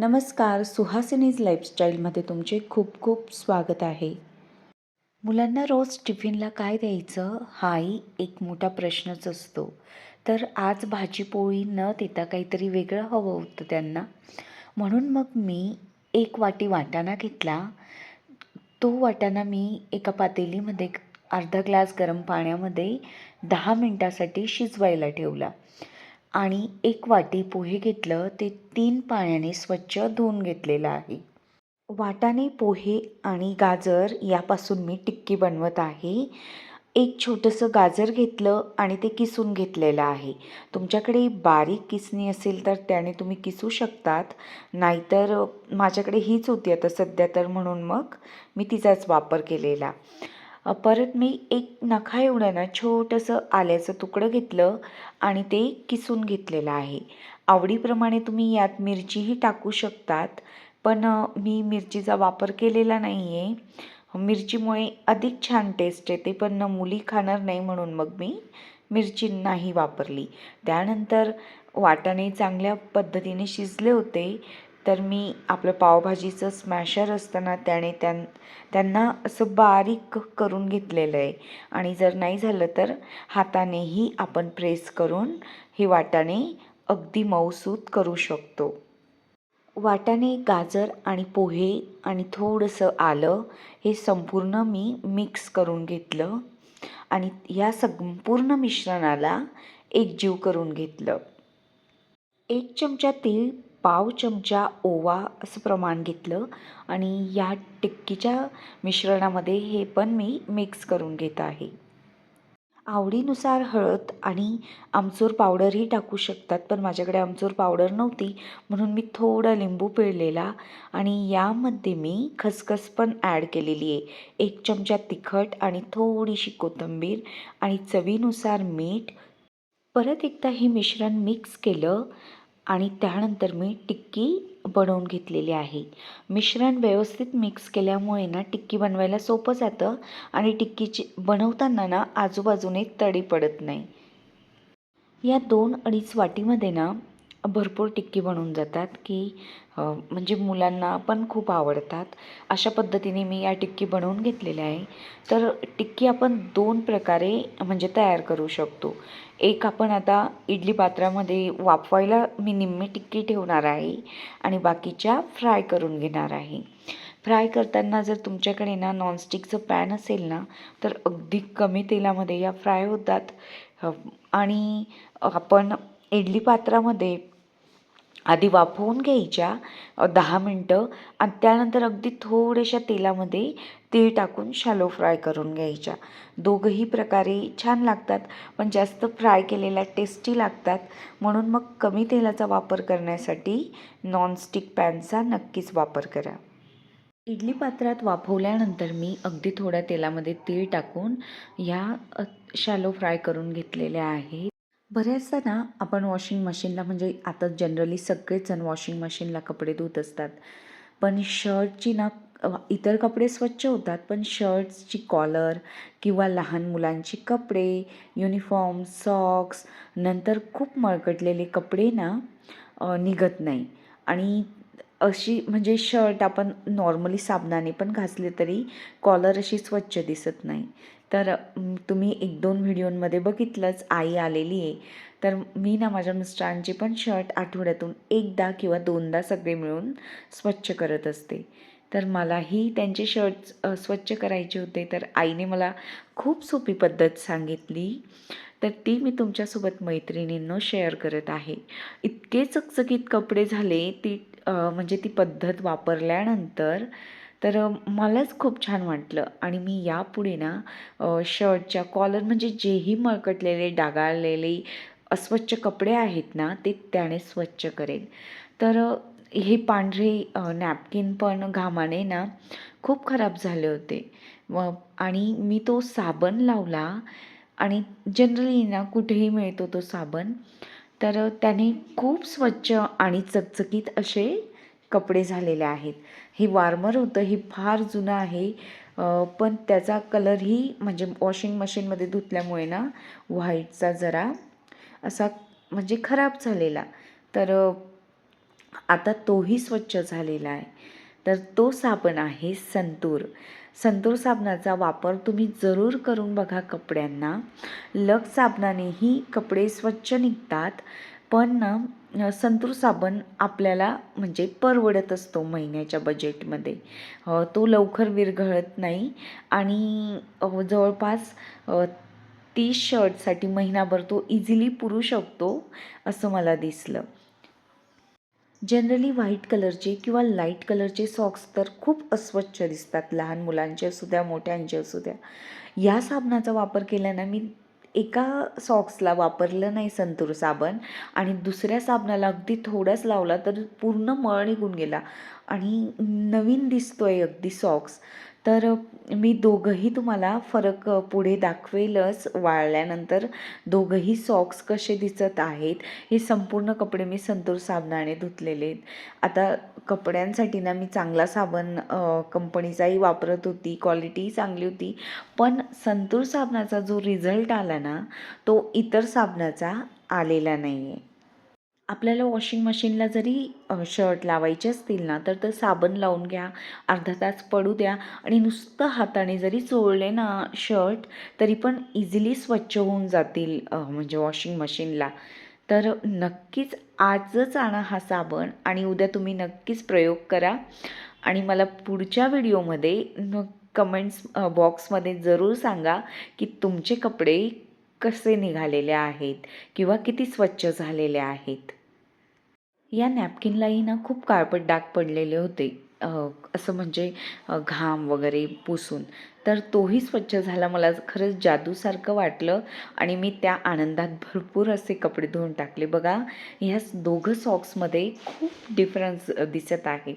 नमस्कार सुहासिनीज लाईफस्टाईलमध्ये तुमचे खूप खूप स्वागत आहे. मुलांना रोज टिफिनला काय द्यायचं? हाही एक मोठा प्रश्नच असतो. तर आज भाजीपोळी न देता काहीतरी वेगळं हवं होतं त्यांना. म्हणून मग मी एक वाटी वाटाणा घेतला. तो वाटाणा मी एका पातेलीमध्ये अर्धा ग्लास गरम पाण्यामध्ये दहा मिनटासाठी शिजवायला ठेवला. आणि एक वाटी पोहे घेतलं ते तीन पाण्याने स्वच्छ धुवून घेतलेलं आहे. वाटाणे पोहे आणि गाजर यापासून मी टिक्की बनवत आहे. एक छोटंसं गाजर घेतलं आणि ते किसून घेतलेलं आहे. तुमच्याकडे बारीक किसणी असेल तर त्याने तुम्ही किसू शकतात. नाहीतर माझ्याकडे हीच होती आता सध्या तर म्हणून मग मी तिचाच वापर केलेला. परत मी एक नखा एवढं ना छोटंसं आल्याचं तुकडं घेतलं आणि ते किसून घेतलेलं आहे. आवडीप्रमाणे तुम्ही यात मिरचीही टाकू शकतात पण मी मिरचीचा वापर केलेला नाही आहे मिरचीमुळे अधिक छान टेस्ट येते पण मुली खाणार नाही म्हणून मग मी मिरची नाही वापरली. त्यानंतर वाटाणे चांगल्या पद्धतीने शिजले होते तर मी आपलं पावभाजीचं स्मॅशर असतं ना त्याने त्यां त्यांना असं बारीक करून घेतलेलं आहे. आणि जर नाही झालं तर हातानेही आपण प्रेस करून हे वाटाणे अगदी मऊसूत करू शकतो. वाटाणे गाजर आणि पोहे आणि थोडंसं आलं हे संपूर्ण मी मिक्स करून घेतलं आणि या संपूर्ण मिश्रणाला एकजीव करून घेतलं. एक चमचा तीळ पाव चमचा ओवा असं प्रमाण घेतलं आणि या टिक्कीच्या मिश्रणामध्ये हे पण मी मिक्स करून घेत आहे. आवडीनुसार हळद आणि आमचूर पावडरही टाकू शकतात पण माझ्याकडे आमचूर पावडर नव्हती म्हणून मी थोडा लिंबू पिळलेला आणि यामध्ये मी खसखस पण ॲड केलेली आहे. एक चमचा तिखट आणि थोडीशी कोथिंबीर आणि चवीनुसार मीठ. परत एकदा हे मिश्रण मिक्स केलं आणि त्यानंतर मी टिक्की बनवून घेतलेली आहे. मिश्रण व्यवस्थित मिक्स केल्यामुळे ना टिक्की बनवायला सोपं जातं आणि टिक्कीची बनवताना ना आजूबाजूने तडी पडत नाही. या दोन अडीच वाटीमध्ये ना भरपूर टिक्की बनवून जातात की म्हणजे मुलांना पण खूप आवडतात. अशा पद्धतीने मी या टिक्की बनवून घेतलेल्या आहे. तर टिक्की आपण दोन प्रकारे म्हणजे तयार करू शकतो. एक आपण आता इडली पात्रामध्ये वाफवायला मी निम्मी टिक्की ठेवणार आहे आणि बाकीच्या फ्राय करून घेणार आहे. फ्राय करताना जर तुमच्याकडे ना नॉनस्टिकचं पॅन असेल ना तर अगदी कमी तेलामध्ये या फ्राय होतात. आणि आपण इडली पात्रामध्ये आधी वाफवून घ्यायच्या दहा मिनटं. आणि त्यानंतर अगदी थोड्याशा तेलामध्ये तीळ टाकून शॅलो फ्राय करून घ्यायच्या. दोघंही प्रकारे छान लागतात पण जास्त फ्राय केलेल्या टेस्टी लागतात. म्हणून मग कमी तेलाचा वापर करण्यासाठी नॉनस्टिक पॅनचा नक्कीच वापर करा. इडली पात्रात वाफवल्यानंतर मी अगदी थोड्या तेलामध्ये तीळ टाकून ह्या शालो शॅलो फ्राय करून घेतलेल्या आहेत. बऱ्याचदा ना आपण वॉशिंग मशीनला म्हणजे आता जनरली सगळेच जण वॉशिंग मशीनला कपडे धुत असतात. पण शर्टची ना अ, इतर कपडे स्वच्छ होतात पण शर्ट्सची कॉलर किंवा लहान मुलांची कपडे युनिफॉर्म सॉक्स नंतर खूप मळकटलेले कपडे ना अ, निघत नाही. आणि अशी म्हणजे शर्ट आपण नॉर्मली साबणाने पण घासले तरी कॉलर अशी स्वच्छ दिसत नाही. तर तुम्ही एक दोन व्हिडिओंमध्ये बघितलंच आई आलेली आहे. तर मी ना माझ्या मिस्टरांचे पण शर्ट आठवड्यातून एकदा किंवा दोनदा सगळे मिळून स्वच्छ करत असते. तर मलाही त्यांचे शर्ट स्वच्छ करायचे होते. तर आईने मला खूप सोपी पद्धत सांगितली. तर ती मी तुमच्यासोबत मैत्रिणींनो शेअर करत आहे. इतके चकचकीत कपडे झाले ती म्हणजे ती पद्धत वापरल्यानंतर तर मलाच खूप छान वाटलं. आणि मी यापुढे ना शर्टच्या कॉलर म्हणजे जेही मळकटलेले डागाळलेले अस्वच्छ कपडे आहेत ना ते त्याने स्वच्छ करेल तर हे पांढरे नॅपकिन पण घामाने ना खूप खराब झाले होते. व आणि मी तो साबण लावला आणि जनरली ना कुठेही मिळतो तो साबण. तर त्याने खूप स्वच्छ आणि चकचकीत असे कपडे झालेले आहेत. हे वार्मर होतं हे फार जुनं आहे. पण त्याचा कलरही म्हणजे वॉशिंग मशीनमध्ये धुतल्यामुळे ना व्हाईटचा जरा असा म्हणजे खराब झालेला. तर आता तोही स्वच्छ झालेला आहे. तर तो साबण आहे संतूर. संतूर साबणाचा वापर तुम्ही जरूर करून बघा कपड्यांना. लक साबणानेही कपडे स्वच्छ निघतात. पण संतूर साबण आपल्याला म्हणजे परवडत असतो महिन्याच्या बजेटमध्ये तो लवकर विरघळत नाही आणि जवळपास ती तीस शर्टसाठी महिनाभर तो इझिली पुरू शकतो असं मला दिसलं. जनरली व्हाईट कलरचे किंवा लाइट कलरचे सॉक्स तर खूप अस्वच्छ दिसतात. लहान मुलांचे असू द्या मोठ्यांचे असू द्या. या साबणाचा वापर केल्यानं मी एका सॉक्सला वापरलं नाही संतूर साबण आणि दुसऱ्या साबणाला अगदी थोडाच लावला तर पूर्ण मळ निघून गेला. आणि नवीन दिसतो आहे अगदी सॉक्स तर मी दोघंही तुम्हाला फरक पुढे दाखवेलच. वाळल्यानंतर दोघंही सॉक्स कसे दिसत आहेत हे संपूर्ण कपडे मी संतूर साबणाने धुतलेले आहेत. आता कपड्यांसाठी ना मी चांगला साबण कंपनीचाही वापरत होती क्वालिटीही चांगली होती. पण संतूर साबणाचा जो रिझल्ट आला ना तो इतर साबणाचा आलेला नाही आहे आपल्याला वॉशिंग मशीनला जरी शर्ट लावायचे असतील ना तर तर साबण लावून घ्या अर्धा तास पडू द्या आणि नुसतं हाताने जरी चोळले ना शर्ट तरी पण इझिली स्वच्छ होऊन जातील म्हणजे वॉशिंग मशीनला. तर नक्कीच आजच आणा हा साबण आणि उद्या तुम्ही नक्कीच प्रयोग करा. आणि मला पुढच्या व्हिडिओमध्ये न कमेंट्स बॉक्समध्ये जरूर सांगा की तुमचे कपडे कसे निघालेले आहेत किंवा किती स्वच्छ झालेले आहेत. या नॅपकिनलाही ना खूप काळपट डाग पडलेले होते. असं म्हणजे घाम वगैरे पुसून. तर तोही स्वच्छ झाला. मला खरंच जादूसारखं वाटलं आणि मी त्या आनंदात भरपूर असे कपडे धुवून टाकले. बघा ह्या दोघं सॉक्समध्ये खूप डिफरन्स दिसत आहे.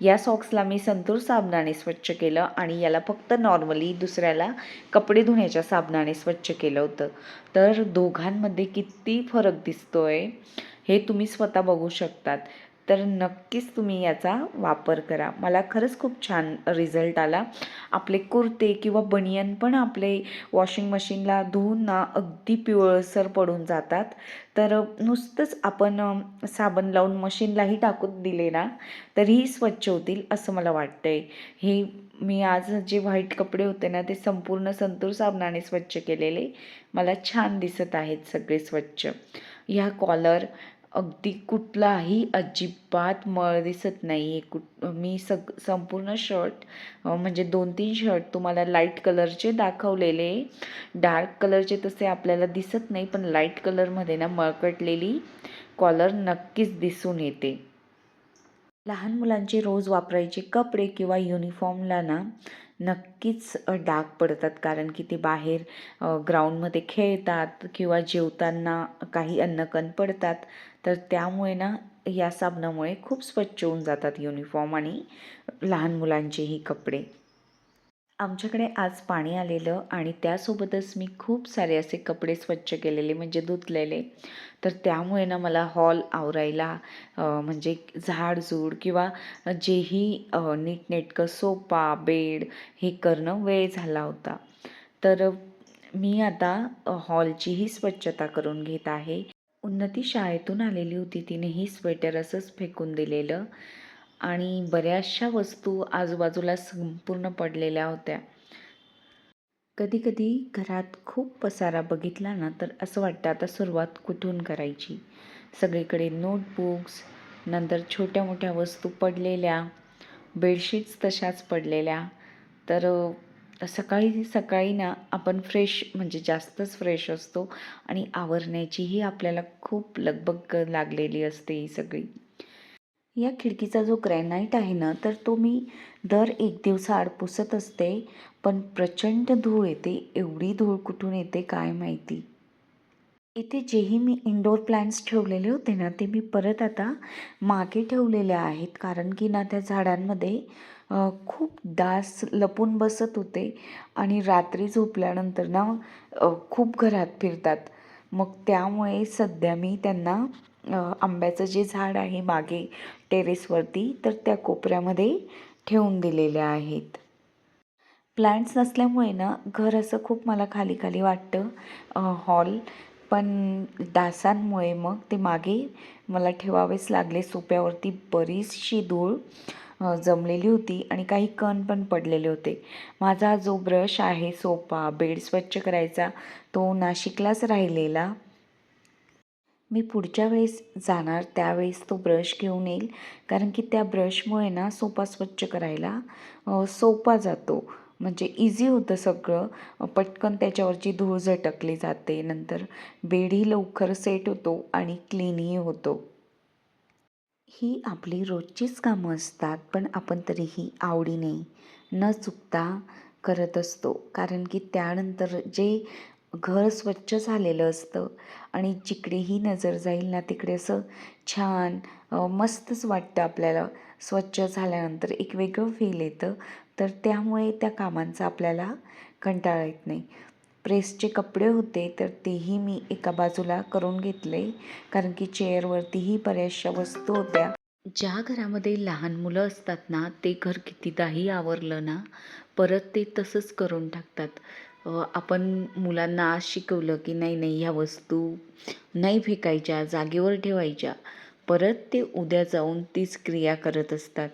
या सॉक्सला मी संतूर साबणाने स्वच्छ केलं आणि याला फक्त नॉर्मली दुसऱ्याला कपडे धुण्याच्या साबणाने स्वच्छ केलं होतं. तर दोघांमध्ये किती फरक दिसतोय. हे तुम्ही स्वतः बघू शकतात. तर नक्कीच तुम्ही याचा वापर करा. मला खरंच खूप छान रिझल्ट आला. आपले कुर्ते किंवा बनियन पण आपले वॉशिंग मशीनला धुवून ना अगदी पिवळसर पडून जातात. तर नुसतंच आपण साबण लावून मशीनलाही टाकून दिले ना तरीही स्वच्छ होतील असं मला वाटतंय. हे मी आज जे व्हाईट कपडे होते ना ते संपूर्ण संतूर साबणाने स्वच्छ केलेले. मला छान दिसत आहेत सगळे स्वच्छ. ह्या कॉलर अगदी कुठलाही अजिबात मळ दिसत नाही आहे कुठ मी सग संपूर्ण शर्ट म्हणजे दोन तीन शर्ट तुम्हाला लाइट कलरचे दाखवलेले. डार्क कलरचे तसे आपल्याला दिसत नाही पण लाइट कलरमध्ये ना मळकटलेली कॉलर नक्कीच दिसून येते. लहान मुलांचे रोज वापरायचे कपडे किंवा युनिफॉर्मला ना नक्कीच डाग पडतात. कारण की ते बाहेर ग्राउंडमध्ये खेळतात किंवा जेवताना काही अन्नकण पडतात. तर त्यामुळे ना या साबणामुळे खूप स्वच्छ होऊन जातात युनिफॉर्म आणि लहान मुलांचेही कपडे. आमच्याकडे आज पाणी आलेलं आणि त्यासोबतच मी खूप सारे असे कपडे स्वच्छ केलेले म्हणजे धुतलेले. तर त्यामुळे ना मला हॉल आवरायला म्हणजे झाडझूड किंवा जेही नीटनेटकं सोपा बेड हे करणं वेळ झाला होता. तर मी आता हॉलचीही स्वच्छता करून घेत आहे. उन्नती शाळेतून आलेली होती. तिनेही स्वेटर असंच फेकून दिलेलं आणि बऱ्याचशा वस्तू आजूबाजूला संपूर्ण पडलेल्या होत्या. कधी कधी घरात खूप पसारा बघितला ना तर असं वाटतं आता सुरुवात कुठून करायची? सगळीकडे नोटबुक्स नंतर छोट्या मोठ्या वस्तू पडलेल्या बेडशीट्स तशाच पडलेल्या. तर सकाळी सकाळी ना आपण फ्रेश म्हणजे जास्तच फ्रेश असतो आणि आवरण्याचीही आपल्याला खूप लगबग लागलेली असते ही सगळी. या खिडकीचा जो ग्रॅनाईट आहे ना तर तो मी दर एक दिवसाआड पुसत असते पण प्रचंड धूळ येते. एवढी धूळ कुठून येते काय माहिती? इथे जेही मी इंडोर प्लॅन्ट्स ठेवलेले होते ना ते मी परत आता मागे ठेवलेले आहेत. कारण की ना त्या झाडांमध्ये खूप डास लपून बसत होते आणि रात्री झोपल्यानंतर ना खूप घरात फिरतात. मग त्यामुळे सध्या मी त्यांना आंब्याचं जे झाड आहे मागे टेरेसवरती तर त्या कोपऱ्यामध्ये ठेवून दिलेल्या आहेत. प्लांट्स नसल्यामुळे ना घर असं खूप मला खाली खाली वाटतं हॉल. पण डासांमुळे मग ते मागे मला ठेवावेच लागले. सोप्यावरती बरीचशी धूळ. जमलेली होती आणि काही कण पण पडलेले होते. माझा जो ब्रश आहे सोपा बेड स्वच्छ करायचा तो नाशिकलाच राहिलेला. मी पुढच्या वेळेस जाणार त्यावेळेस तो ब्रश घेऊन येईल. कारण की त्या ब्रशमुळे ना सोफा स्वच्छ करायला सोपा जातो. म्हणजे इझी होतं सगळं. पटकन त्याच्यावरची धूळ झटकली जाते. नंतर बेडही लवकर सेट होतो आणि क्लीनही होतो. ही आपली रोजचीच कामं असतात पण आपण तरीही आवडीने न चुकता करत असतो. कारण की त्यानंतर जे घर स्वच्छ झालेलं असतं आणि जिकडेही नजर जाईल ना तिकडे असं छान मस्तच वाटतं आपल्याला. स्वच्छ झाल्यानंतर एक वेगळं फील येतं. तर त्यामुळे त्या कामांचा आपल्याला कंटाळा येत नाही. प्रेसचे कपडे होते तर तेही मी एका बाजूला करून घेतले कारण की चेअरवरतीही बऱ्याचशा वस्तू होत्या. ज्या घरामध्ये लहान मुलं असतात ना ते घर कितीदाही आवरलं ना परत ते तसंच करून टाकतात. आपण मुलांना आज शिकवलं की नाही नाही ह्या वस्तू नाही फेकायच्या जागेवर ठेवायच्या. परत ते उद्या जाऊन तीच क्रिया करत असतात.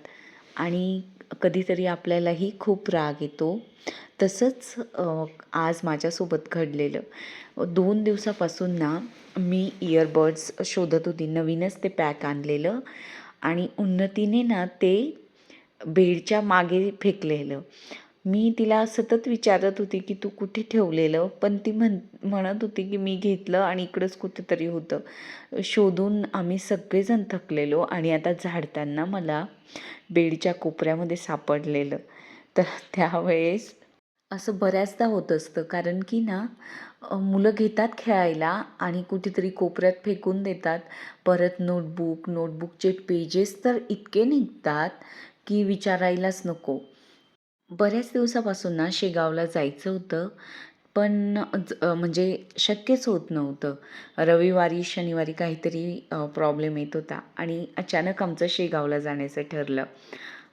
आणि कधीतरी आपल्यालाही खूप राग येतो. तसंच आज माझ्यासोबत घडलेलं. दोन दिवसापासून ना मी इयरबड्स शोधत होती. नवीनच ते पॅक आणलेलं आणि उन्नतीने ना ते बेडच्या मागे फेकलेलं. मी तिला सतत विचारत होती की तू कुठे ठेवलेलं? पण ती म्हण म्हणत होती की मी घेतलं आणि इकडंच कुठेतरी होतं. शोधून आम्ही सगळेजण थकलेलो आणि आता झाडताना मला बेडच्या कोपऱ्यामध्ये सापडलेलं. तर त्यावेळेस असं बऱ्याचदा होत असतं. कारण की ना मुलं घेतात खेळायला आणि कुठेतरी कोपऱ्यात फेकून देतात. परत नोटबुक नोटबुकचे पेजेस तर इतके निघतात की विचारायलाच नको. बऱ्याच दिवसापासून ना शेगावला जायचं होतं पण ज- अ, म्हणजे शक्यच होत नव्हतं. रविवारी शनिवारी काहीतरी प्रॉब्लेम येत होता आणि अचानक आमचं शेगावला जाण्याचं ठरलं.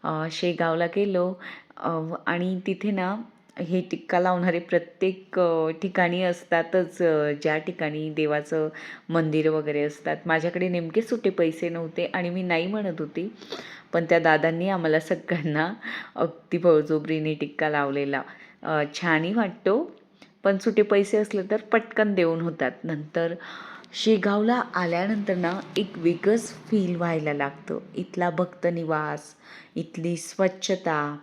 अ, शेगावला गेलो अ, आणि तिथे ना हे टिक्का लावणारे प्रत्येक ठिकाणी असतातच ज्या ठिकाणी देवाचं मंदिर वगैरे असतात. माझ्याकडे नेमके सुटे पैसे नव्हते आणि मी नाही म्हणत होती. पण त्या दादांनी आम्हाला सगळ्यांना अगदी बळजोबरीने टिक्का लावलेला. छानही वाटतो. पण सुटे पैसे असले तर पटकन देऊन होतात. नंतर शेगावला आल्यानंतर ना एक वेगळंच फील व्हायला लागतं. इथला भक्तनिवास इथली स्वच्छता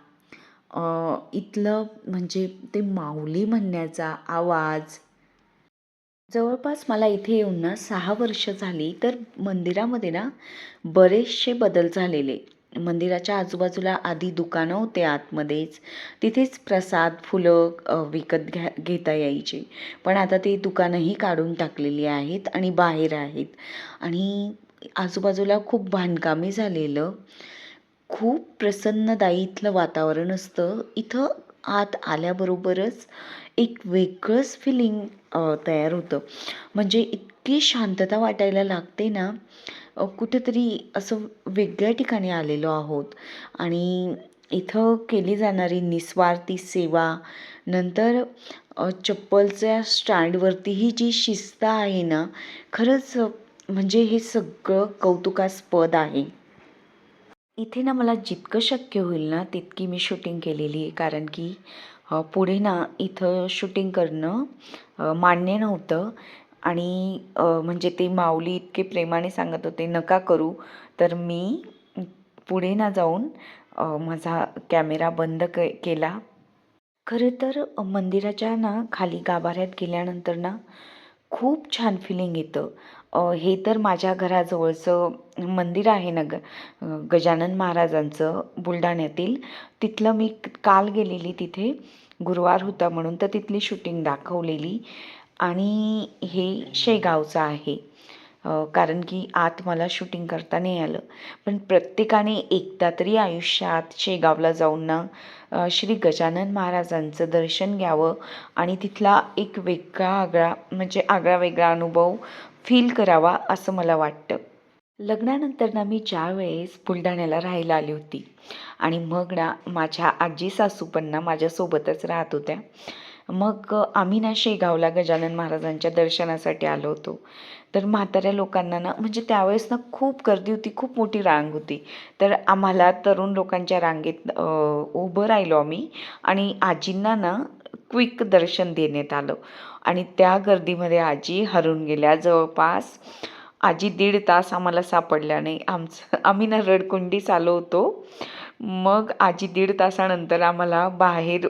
इथलं म्हणजे ते माऊली म्हणण्याचा आवाज. जवळपास मला इथे येऊन ना सहा वर्ष झाली तर मंदिरामध्ये ना बरेचसे बदल झालेले. मंदिराच्या आजूबाजूला आधी दुकानं होते आतमध्येच. तिथेच प्रसाद फुलं विकत घ्या घेता यायचे. पण आता ती दुकानंही काढून टाकलेली आहेत आणि बाहेर आहेत. आणि आजूबाजूला खूप बांधकामी झालेलं. खूप प्रसन्नदायी इथलं वातावरण असतं. इथं आत आल्याबरोबरच एक वेगळंच फिलिंग तयार होतं. म्हणजे इतकी शांतता वाटायला लागते ना कुठंतरी कुठेतरी असं वेगळ्या ठिकाणी आलेलो आहोत. आणि इथं केली जाणारी निस्वार्थी सेवा नंतर चप्पलच्या चप्पलच्या स्टँडवरतीही जी शिस्त आहे ना खरंच म्हणजे हे सगळं कौतुकास्पद आहे. इथे ना मला जितकं शक्य होईल ना तितकी मी शूटिंग केलेली आहे. कारण की पुढे ना इथं शूटिंग करणं मान्य नव्हतं. आणि म्हणजे ते माऊली इतके प्रेमाने सांगत होते नका करू. तर मी पुढे ना जाऊन माझा कॅमेरा बंद के केला. खरं तर मंदिराच्या ना खाली गाभाऱ्यात गेल्यानंतर ना खूप छान फिलिंग येतं. हे तर माझ्या घराजवळचं मंदिर आहे न ग गजानन महाराजांचं बुलढाण्यातील. तिथलं मी काल गेलेली तिथे गुरुवार होता म्हणून तर तिथली शूटिंग दाखवलेली. आणि हे शेगावचं आहे. कारण की आत मला शूटिंग करता नाही आलं. पण प्रत्येकाने एकदा तरी आयुष्यात शेगावला जाऊन ना श्री गजानन महाराजांचं दर्शन घ्यावं आणि तिथला एक वेगळा आगळा म्हणजे आगळा वेगळा अनुभव फील करावा असं मला वाटतं. लग्नानंतर ना मी ज्या वेळेस बुलढाण्याला राहायला आली होती आणि मग ना माझ्या आजी सासू पण ना माझ्यासोबतच राहत होत्या. मग आम्ही ना शेगावला गजानन महाराजांच्या दर्शनासाठी आलो होतो. तर म्हाताऱ्या लोकांना ना म्हणजे त्यावेळेस ना खूप गर्दी होती खूप मोठी रांग होती. तर आम्हाला तरुण लोकांच्या रांगेत उभं राहिलो आम्ही आणि आजींना ना क्विक दर्शन देण्यात आलं. आणि त्या गर्दीमध्ये आजी हरून गेल्या जवळपास. आजी दीड तास आम्हाला सापडल्या नाही. आमचं आम्ही ना रडकुंडीस आलो होतो. मग आजी दीड तासानंतर आम्हाला बाहेर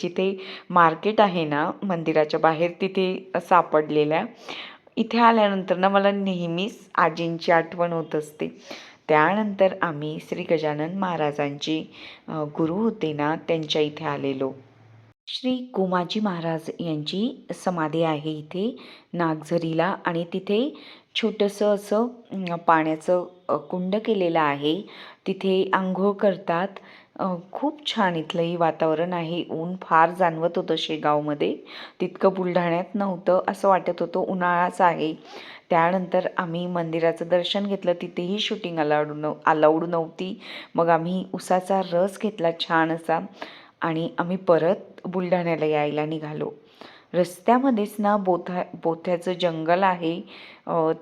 जिथे मार्केट आहे ना मंदिराच्या बाहेर तिथे सापडलेल्या इथे आल्यानंतर ना मला नेहमीच आजींची आठवण होत असते. त्यानंतर आम्ही श्री गजानन महाराजांची गुरु होते ना त्यांच्या इथे आलेलो. श्री गोमाजी महाराज यांची समाधी आहे इथे नागझरीला आणि तिथे छोटंसं असं पाण्याचं कुंड केलेलं आहे. तिथे आंघोळ करतात. खूप छान इथलंही वातावरण आहे. ऊन फार जाणवत होतं शेगावमध्ये. तितकं बुलढाण्यात नव्हतं असं वाटत होतं. उन्हाळाच आहे. त्यानंतर आम्ही मंदिराचं दर्शन घेतलं. तिथेही शूटिंग अलाउड नव अलाउड नव्हती. मग आम्ही उसाचा रस घेतला छान असा आणि आम्ही परत बुलढाण्याला यायला निघालो. रस्त्यामध्येच ना बोथा बोथ्याचं जंगल आहे.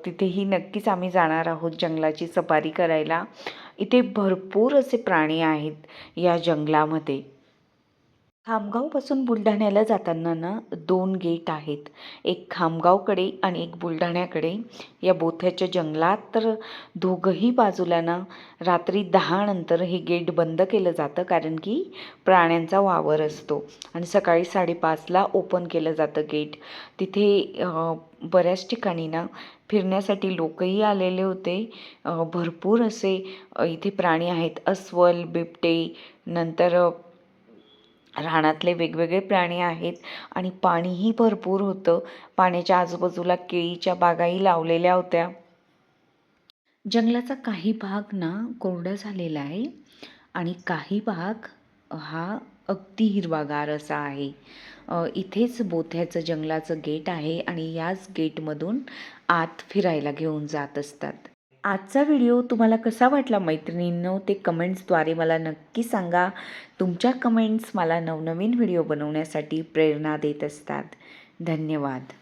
तिथेही नक्कीच आम्ही जाणार आहोत जंगलाची सफारी करायला. इथे भरपूर असे प्राणी आहेत या जंगलामध्ये. खामगावपासून बुलढाण्याला जाताना ना दोन गेट आहेत. एक खामगावकडे आणि एक बुलढाण्याकडे. या बोथ्याच्या जंगलात तर दोघंही बाजूला ना रात्री दहानंतर हे गेट बंद केलं जातं कारण की प्राण्यांचा वावर असतो. आणि सकाळी साडेपाचला ओपन केलं जातं गेट. तिथे बऱ्याच ठिकाणी ना फिरण्यासाठी लोकही आलेले होते. भरपूर असे इथे प्राणी आहेत. अस्वल बिबटे नंतर रानातले वेगवेगळे प्राणी आहेत आणि पाणीही भरपूर होतं. पाण्याच्या आजूबाजूला केळीच्या बागाही लावलेल्या होत्या. जंगलाचा काही भाग ना कोरडा झालेला आहे आणि काही भाग हा अगदी हिरवागार असा आहे. इथेच बोथ्याचं जंगलाचं गेट आहे आणि याच गेटमधून आत फिरायला घेऊन जात असतात. आजचा व्हिडिओ तुम्हाला कसा वाटला मैत्रिणींनो ते कमेंट्सद्वारे मला नक्की सांगा. तुमच्या कमेंट्स मला नवनवीन व्हिडिओ बनवण्यासाठी प्रेरणा देत असतात. धन्यवाद.